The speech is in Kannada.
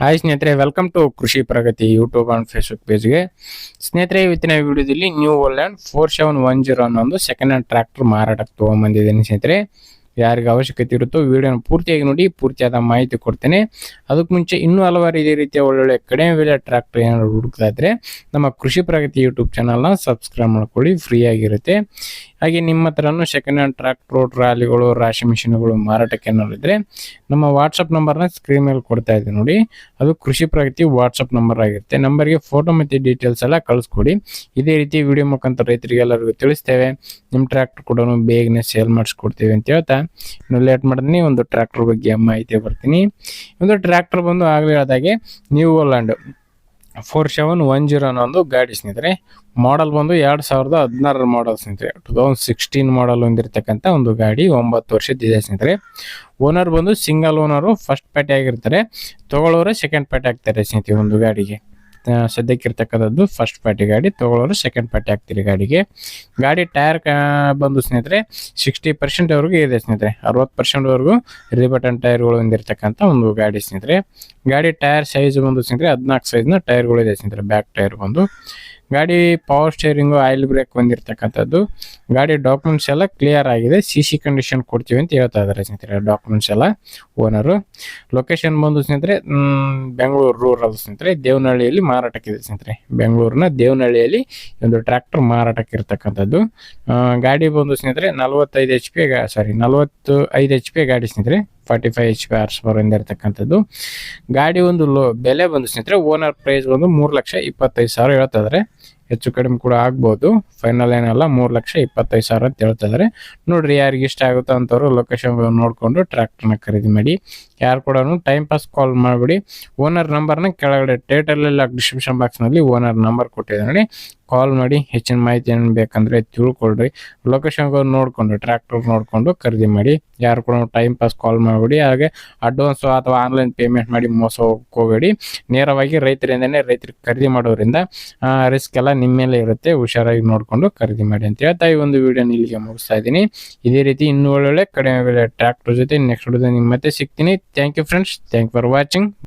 ಹಾಯ್ ಸ್ನೇಹಿತರೆ welcome to Krishi Pragati YouTube and Facebook ಪೇಜ್ಗೆ ಸ್ನೇಹಿತರೆ, ಇವತ್ತಿನ ವಿಡಿಯೋದಲ್ಲಿ new Holland four seven one zero ಅನ್ನೋ ಒಂದು ಸೆಕೆಂಡ್ ಹ್ಯಾಂಡ್ ಟ್ರ್ಯಾಕ್ಟರ್ ಮಾರಾಟಕ್ಕೆ ತೊಗೊಂಬಂದಿದ್ದೀನಿ ಸ್ನೇಹಿತರೆ. ಯಾರಿಗೆ ಅವಶ್ಯಕತೆ ಇರುತ್ತೋ ವಿಡಿಯೋನ ಪೂರ್ತಿಯಾಗಿ ನೋಡಿ, ಪೂರ್ತಿಯಾದ ಮಾಹಿತಿ ಕೊಡ್ತೇನೆ. ಅದಕ್ಕೆ ಮುಂಚೆ ಇನ್ನೂ ಹಲವಾರು ಇದೇ ರೀತಿಯ ಒಳ್ಳೊಳ್ಳೆ ಕಡಿಮೆ ಬೆಲೆ ಟ್ರ್ಯಾಕ್ಟರ್ ಏನಾದ್ರು ಹುಡುಕ್ತಾ ಇದ್ರೆ ನಮ್ಮ ಕೃಷಿ ಪ್ರಗತಿ ಯೂಟ್ಯೂಬ್ ಚಾನಲ್ನ ಸಬ್ಸ್ಕ್ರೈಬ್ ಮಾಡ್ಕೊಳ್ಳಿ ಫ್ರೀ ಆಗಿರುತ್ತೆ ಹಾಗೆ ನಿಮ್ಮ ಹತ್ರನೂ ಸೆಕೆಂಡ್ ಹ್ಯಾಂಡ್ ಟ್ರ್ಯಾಕ್ಟ್ರು ಟ್ರಾಲಿಗಳು ರಾಶಿ ಮಿಷಿನ್ಗಳು, ಮಾರಾಟಕ್ಕೆ ಏನಾದ್ರು ನಮ್ಮ ವಾಟ್ಸಪ್ ನಂಬರ್ನ ಸ್ಕ್ರೀನ್ ಮೇಲೆ ಕೊಡ್ತಾ ಇದ್ದೀನಿ ನೋಡಿ. ಅದು ಕೃಷಿ ಪ್ರಗತಿ ವಾಟ್ಸಪ್ ನಂಬರ್ ಆಗಿರುತ್ತೆ. ನಂಬರ್ಗೆ ಫೋಟೋ ಮತ್ತು ಡೀಟೇಲ್ಸ್ ಎಲ್ಲ ಕಳಿಸ್ಕೊಡಿ. ಇದೇ ರೀತಿ ವಿಡಿಯೋ ಮುಖಾಂತರ ರೈತರಿಗೆಲ್ಲರಿಗೂ ತಿಳಿಸ್ತೇವೆ. ನಿಮ್ಮ ಟ್ರ್ಯಾಕ್ಟರ್ ಕೂಡ ಬೇಗನೆ ಸೇಲ್ ಮಾಡಿಸ್ಕೊಡ್ತೀವಿ ಅಂತ ಹೇಳ್ತಾ ಇನ್ನು ಲೇಟ್ ಮಾಡ್ತೀನಿ, ಒಂದು ಟ್ರ್ಯಾಕ್ಟರ್ ಬಗ್ಗೆ ಮಾಹಿತಿ ಬರ್ತೀನಿ. ಒಂದು ಟ್ರ್ಯಾಕ್ಟರ್ ಬಂದು ಆಗಲೇ ಹೇಳಿದಾಗೆ new Holland four seven one zero ಅನ್ನೋ ಒಂದು ಗಾಡಿ ಸ್ನೇಹಿತರೆ ಮಾಡಲ್ ಬಂದು ಎರಡು ಸಾವಿರದ ಹದಿನಾರರ ಮಾಡಲ್ ಸ್ನೇಹಿತರೆ. ಟೂ ತೌಸಂಡ್ ಸಿಕ್ಸ್ಟೀನ್ ಮಾಡಲ್ ಹೊಂದಿರತಕ್ಕಂಥ ಒಂದು ಗಾಡಿ ಒಂಬತ್ತು ವರ್ಷದ ಇದೆ ಸ್ನೇಹಿತರೆ. ಓನರ್ ಬಂದು ಸಿಂಗಲ್ ಓನರು ಫಸ್ಟ್ ಪ್ಯಾಟಿ ಆಗಿರ್ತಾರೆ. ತಗೊಳ್ಳೋರು ಸೆಕೆಂಡ್ ಪ್ಯಾಟಿ ಆಗ್ತಾರೆ ಸ್ನೇಹಿತರೆ ಒಂದು ಗಾಡಿಗೆ. ಆ, ಸದ್ಯಕ್ಕಿರ್ತಕ್ಕಂಥದ್ದು ಫಸ್ಟ್ ಪಾರ್ಟಿ ಗಾಡಿ ತಗೊಳ್ಳೋರು ಸೆಕೆಂಡ್ ಪಾರ್ಟಿ ಆಗ್ತೀರಿ ಗಾಡಿಗೆ. ಗಾಡಿ ಟೈರ್ ಬಂದು ಸ್ನೇಹಿತರೆ ಸಿಕ್ಸ್ಟಿ ಪರ್ಸೆಂಟ್ವರೆಗೂ ಇದೆ ಸ್ನೇಹಿತರೆ. ಅರವತ್ತು ಪರ್ಸೆಂಟ್ವರೆಗೂ ರಿಬಟನ್ ಟೈರ್ಗಳು ಹೊಂದಿರತಕ್ಕಂಥ ಒಂದು ಗಾಡಿ ಸ್ನೇಹಿತರೆ. ಗಾಡಿ ಟೈರ್ ಸೈಜ್ ಬಂದು ಸ್ನೇಹಿತರೆ ಹದಿನಾಲ್ಕು ಸೈಜ್ನ ಟೈರ್ಗಳು ಇದೆ ಸ್ನೇಹಿತರೆ ಬ್ಯಾಕ್ ಟೈರ್ ಬಂದು. ಗಾಡಿ ಪವರ್ ಸ್ಟೇರಿಂಗು ಆಯಿಲ್ ಬ್ರೇಕ್ ಬಂದಿರತಕ್ಕಂಥದ್ದು. ಗಾಡಿ ಡಾಕ್ಯುಮೆಂಟ್ಸ್ ಎಲ್ಲ ಕ್ಲಿಯರ್ ಆಗಿದೆ. ಸಿ ಸಿ ಕಂಡೀಷನ್ ಕೊಡ್ತೀವಿ ಅಂತ ಹೇಳ್ತಾ ಇದ್ದಾರೆ ಸ್ನೇಹಿತರೆ ಡಾಕ್ಯುಮೆಂಟ್ಸ್ ಎಲ್ಲ ಓನರು ಲೊಕೇಶನ್ ಬಂದು ಸ್ನೇಹಿತರೆ ಬೆಂಗಳೂರು ರೂರಲ್ ಸ್ನೇಹಿತರೆ, ದೇವನಹಳ್ಳಿಯಲ್ಲಿ ಮಾರಾಟಕ್ಕಿದೆ ಸ್ನೇಹಿತರೆ. ಬೆಂಗಳೂರಿನ ದೇವನಹಳ್ಳಿಯಲ್ಲಿ ಒಂದು ಟ್ರ್ಯಾಕ್ಟರ್ ಮಾರಾಟಕ್ಕೆ ಇರ್ತಕ್ಕಂಥದ್ದು. ಗಾಡಿ ಬಂದು ಸ್ನೇಹಿತರೆ, ನಲವತ್ತೈದು ಎಚ್ ಪಿ ಸಾರಿ ನಲವತ್ತು ಐದು ಎಚ್ ಪಿ ಗಾಡಿ ಸ್ನೇಹಿತರೆ. Forty five H P horse power ಇರ್ತಕ್ಕಂಥದ್ದು. ಗಾಡಿ ಒಂದು ಲೋ, ಬೆಲೆ ಬಂದು ಸ್ನೇಹಿತರೆ ಓನರ್ ಪ್ರೈಸ್ ಬಂದು ಮೂರು ಲಕ್ಷ ಇಪ್ಪತ್ತೈದು ಸಾವಿರ ಹೇಳ್ತಾ ಇದಾರೆ. ಹೆಚ್ಚು ಕಡಿಮೆ ಕೂಡ ಆಗ್ಬೋದು. ಫೈನಲ್ ಏನಲ್ಲ ಮೂರು ಲಕ್ಷ ಇಪ್ಪತ್ತೈದು ಸಾವಿರ ಅಂತ ಹೇಳ್ತಾ ಇದಾರೆ. ನೋಡ್ರಿ ಯಾರಿಗೆ ಇಷ್ಟ ಆಗುತ್ತೋ ಅಂತವ್ರು ಲೊಕೇಶನ್ ನೋಡಿಕೊಂಡು ಟ್ರ್ಯಾಕ್ಟರ್ನ ಖರೀದಿ ಮಾಡಿ. ಯಾರು ಕೂಡ ಟೈಮ್ ಪಾಸ್ ಕಾಲ್ ಮಾಡಿಬಿಡಿ. ಓನರ್ ನಂಬರ್ನ ಕೆಳಗಡೆ ಟೈಟಲಲ್ಲಿ ಡಿಸ್ಕ್ರಿಪ್ಷನ್ ಬಾಕ್ಸ್ನಲ್ಲಿ ಓನರ್ ನಂಬರ್ ಕೊಟ್ಟಿದ್ದಾರೆ ನೋಡಿ. ಕಾಲ್ ಮಾಡಿ ಹೆಚ್ಚಿನ ಮಾಹಿತಿ ಏನು ಬೇಕಂದರೆ ತಿಳ್ಕೊಳ್ರಿ. ಲೊಕೇಶನ್ ನೋಡಿಕೊಂಡು ಟ್ರ್ಯಾಕ್ಟರ್ ನೋಡಿಕೊಂಡು ಖರೀದಿ ಮಾಡಿ. ಯಾರು ಕೂಡ ಟೈಮ್ ಪಾಸ್ ಕಾಲ್ ಮಾಡಬೇಡಿ. ಹಾಗೆ ಅಡ್ವಾನ್ಸು ಅಥವಾ ಆನ್ಲೈನ್ ಪೇಮೆಂಟ್ ಮಾಡಿ ಮೋಸ ಹೋಗಬೇಡಿ. ನೇರವಾಗಿ ರೈತರಿಂದನೇ ರೈತರಿಗೆ ಖರೀದಿ ಮಾಡೋದ್ರಿಂದ ರಿಸ್ಕ್ ಎಲ್ಲ ನಿಮ್ಮ ಮೇಲೆ ಇರುತ್ತೆ. ಹುಷಾರಾಗಿ ನೋಡಿಕೊಂಡು ಖರೀದಿ ಮಾಡಿ ಅಂತ ಹೇಳ್ತಾ ಈ ಒಂದು ವಿಡಿಯೋನ ಇಲ್ಲಿಗೆ ಮುಗಿಸ್ತಾ ಇದ್ದೀನಿ. ಇದೇ ರೀತಿ ಇನ್ನೂ ಒಳ್ಳೊಳ್ಳೆ ಕಡಿಮೆ ಬೆಲೆ ಟ್ರ್ಯಾಕ್ಟರ್ ಜೊತೆ ನೆಕ್ಸ್ಟ್ ನಿಮ್ಮ ಮತ್ತೆ ಸಿಗ್ತೀನಿ. Thank you friends thank for watching